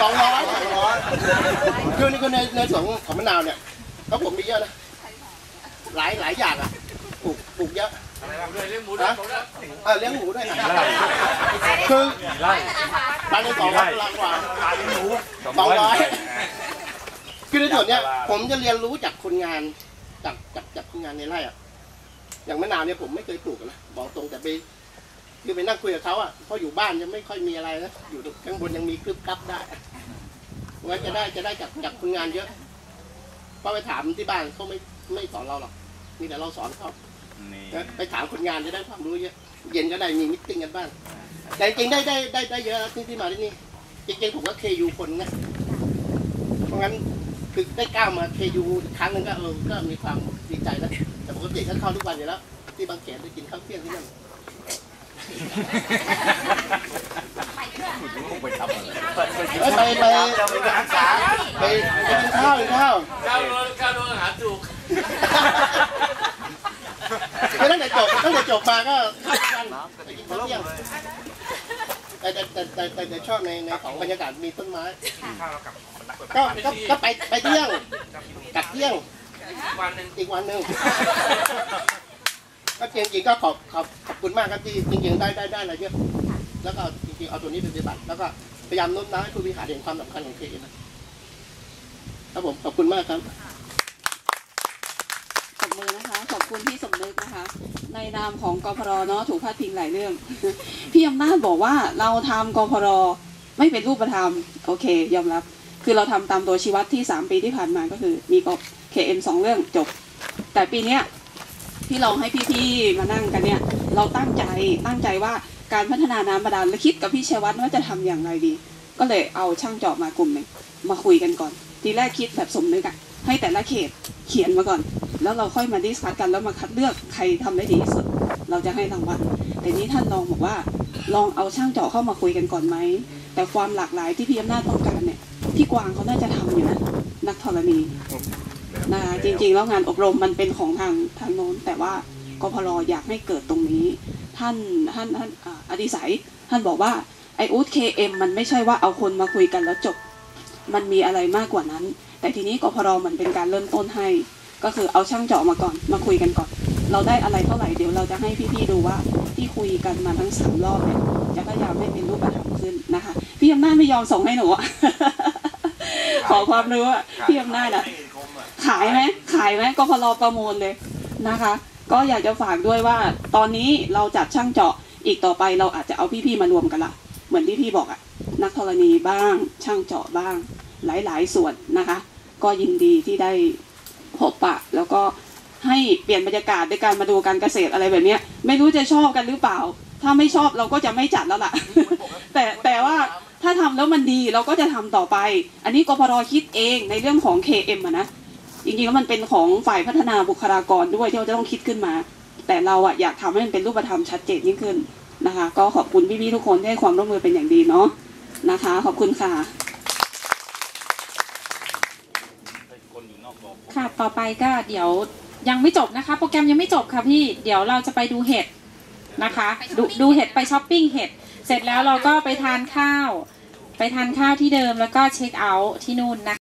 สองร้อยสองร้อยคือนี่คือในในสวนของมะนาวเนี่ยก็ผมมีเยอะนะหลายหลายอย่างอะปลูกปลูกเยอะเลี้ยงหมูด้วยเออเลี้ยงหมูด้วยคือตอนนี้สองร้อยกว่าสองร้อยคือในส่วนเนี้ยผมจะเรียนรู้จากคนงานจากจากจากคนงานในไร่อะอย่างมะนาวเนี่ยผมไม่เคยปลูกนะบอกตรงแต่ไป คือไปนั่งคุยกับเขาอะเพราะอยู่บ้านยังไม่ค่อยมีอะไรนะอยู่ข้างบนยังมีคลึบกับได้ไว้จะได้จะได้จากจากคนงานเยอะเพราะไปถามที่บ้านเขาไม่ไม่สอนเราหรอกมีแต่เราสอนเขานี่นะไปถามคนงานจะได้ความรู้เยอะ เย็นก็ได้มีมิทติ้งกันบ้างแต่จริงๆได้ได้ได้ได้เยอะที่ที่มาที่นี่จริงๆผมก็เคยูคนนะเพราะงั้นคือได้ก้าวมาเคยูครั้งหนึงก็เออก็มีความดีใจแล้วแต่ปกติก็เข้าทุกวันอยู่แล้ว ที่บางเขนไปกินข้าวเที่ยงที่นั่น ไปไปไปไปไปไปกินข้าวกินข้าวข้าวโดนข้าวโดนอาหารถูกคือตั้งแต่จบตั้งแต่จบมาก็แต่แต่แต่แต่แต่ชอบในในของบรรยากาศมีต้นไม้ก็ก็ไปไปเที่ยงกลับเที่ยงวันหนึ่งอีกวันหนึ่งก็จริงก็ขอบขอบขอบ คุณมากครับที่จริงๆได้ได้ได้อะไรเยอะแล้วก็จริงๆเอาตัวนี้ไปปฏิบัติ แล้วก็พยายามโน้มน้าวให้ผู้บริหารเห็นความสำคัญของเคนะครับผมขอบคุณมากครับขอบมือนะคะ ขอบคุณพี่สมนึกนะคะ ในนามของกพรเนาะถูกพาดพิงหลายเรื่อง พี่อำนาจบอกว่าเราทำกพรไม่เป็นรูปธรรมโอเค ยอมรับ คือเราทำตามตัวชี้วัดที่ 3 ปีที่ผ่านมาก็คือมีกเคเอ็มสองเรื่องจบ แต่ปีเนี้ย ที่เราให้พี่ๆมานั่งกันเนี่ย เราตั้งใจตั้งใจว่าการพัฒนาน้ำบาดาลและคิดกับพี่ชัยวัฒน์ว่าจะทำอย่างไรดี ก็เลยเอาช่างเจาะมากลุ่มหนึ่งมาคุยกันก่อน ทีแรกคิดแบบสมนึกอะให้แต่ละเขตเขียนมาก่อน แล้วเราค่อยมาดิสคัสกันแล้วมาคัดเลือกใครทำได้ดีที่สุด เราจะให้รางวัลแต่นี้ท่านลองบอกว่า ลองเอาช่างเจาะเข้ามาคุยกันก่อนไหมแต่ความหลากหลายที่พี่อำนาจต้องการเนี่ยพี่กวางเขาน่าจะทำอยู่นะนักธรณี นะจริงๆ แล้วงานอบรมมันเป็นของทางทางโน้น แต่ว่ากพรอยากให้เกิดตรงนี้ ท่านท่านท่านอดิสัย ท่านบอกว่าไออูดเคเอ็มมันไม่ใช่ว่าเอาคนมาคุยกันแล้วจบ มันมีอะไรมากกว่านั้น แต่ทีนี้กพรมันเป็นการเริ่มต้นให้ ก็คือเอาช่างเจาะมาก่อนมาคุยกันก่อน เราได้อะไรเท่าไหร่เดี๋ยวเราจะให้พี่ๆดูว่าที่คุยกันมาทั้งสามรอบเนี่ยจะพยายามให้เป็นรูปธรรมขึ้นนะคะ พี่อำนาจไม่ยอมส่งให้หนูขอความรู้อะพี่อำนาจอะ ขายไหมขายไหมกพรประมูลเลยนะคะ ก็อยากจะฝากด้วยว่า ตอนนี้เราจัดช่างเจาะอีกต่อไปเราอาจจะเอาพี่ๆมารวมกันละเหมือนที่พี่บอกอะนักธรณีบ้าง ช่างเจาะบ้าง หลายๆส่วนนะคะ ก็ยินดีที่ได้พบปะ แล้วก็ให้เปลี่ยนบรรยากาศด้วยการมาดูการเกษตรอะไรแบบนี้ไม่รู้จะชอบกันหรือเปล่า ถ้าไม่ชอบเราก็จะไม่จัดแล้วล่ะ แต่แต่ว่าถ้าทำแล้วมันดีเราก็จะทำต่อไป อันนี้กพรคิดเองในเรื่องของ KM อะนะ จริงๆแล้วมันเป็นของฝ่ายพัฒนาบุคลากรด้วยที่เราจะต้องคิดขึ้นมา แต่เราอะอยากทำให้มันเป็นรูปธรรมชัดเจนยิ่งขึ้นนะคะ ก็ขอบคุณพี่ๆทุกคนที่ให้ความร่วมมือเป็นอย่างดีเนาะนะคะ ขอบคุณค่ะค่ะต่อไปก็เดี๋ยวยังไม่จบนะคะ โปรแกรมยังไม่จบค่ะพี่เดี๋ยวเราจะไปดูเห็ดนะคะดูดูเห็ดไปช้อปปิ้งเห็ดเสร็จแล้วเราก็ไปทานข้าว ไปทานข้าวที่เดิมแล้วก็เช็คเอาท์ที่นู่นนะคะ